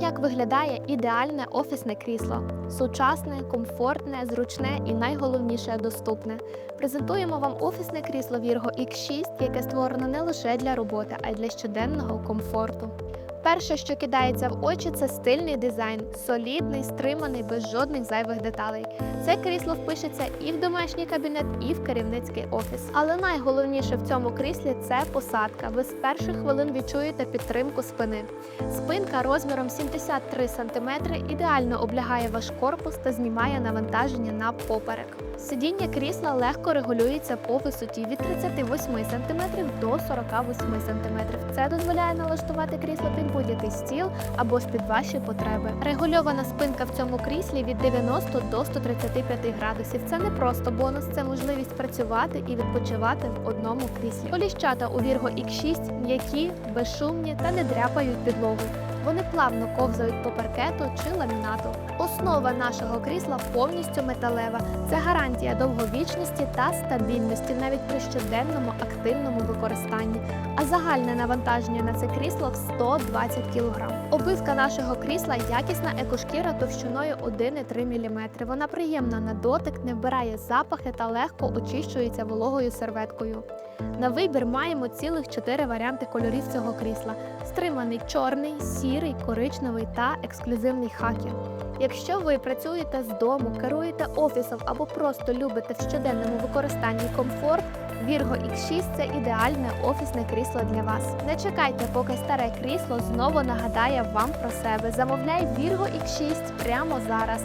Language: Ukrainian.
як виглядає ідеальне офісне крісло: сучасне, комфортне, зручне і найголовніше доступне. Презентуємо вам офісне крісло Virgo X6, яке створено не лише для роботи, а й для щоденного комфорту. Перше, що кидається в очі, це стильний дизайн, солідний, стриманий, без жодних зайвих деталей. Це крісло впишеться і в домашній кабінет, і в керівницький офіс. Але найголовніше в цьому кріслі це посадка. Ви з перших хвилин відчуєте підтримку спини. Спинка розміром 73 см ідеально облягає ваш корпус та знімає навантаження на поперек. Сидіння крісла легко регулюється по висоті від 38 см до 48 см. Це дозволяє налаштувати крісло під будь-який стіл або ж під ваші потреби. Регульована спинка в цьому кріслі від 90 до 135 градусів. Це не просто бонус, це можливість працювати і відпочивати в одному кріслі. Коліщата у Virgo X6 м'які, безшумні та не дряпають підлогу. Вони плавно ковзають по паркету чи ламінату. Основа нашого крісла повністю металева. Це гарантія довговічності та стабільності навіть при щоденному активному використанні. А загальне навантаження на це крісло в 120 кг. Обивка нашого крісла якісна екошкіра товщиною 1,3 мм. Вона приємна на дотик, не вбирає запахи та легко очищується вологою серветкою. На вибір маємо цілих чотири варіанти кольорів цього крісла: стриманий чорний, сірий, коричневий та ексклюзивний хакер. Якщо ви працюєте з дому, керуєте офісом або просто любите в щоденному використанні комфорт, Virgo X6 це ідеальне офісне крісло для вас. Не чекайте, поки старе крісло знову нагадає вам про себе. Замовляй Virgo X6 прямо зараз.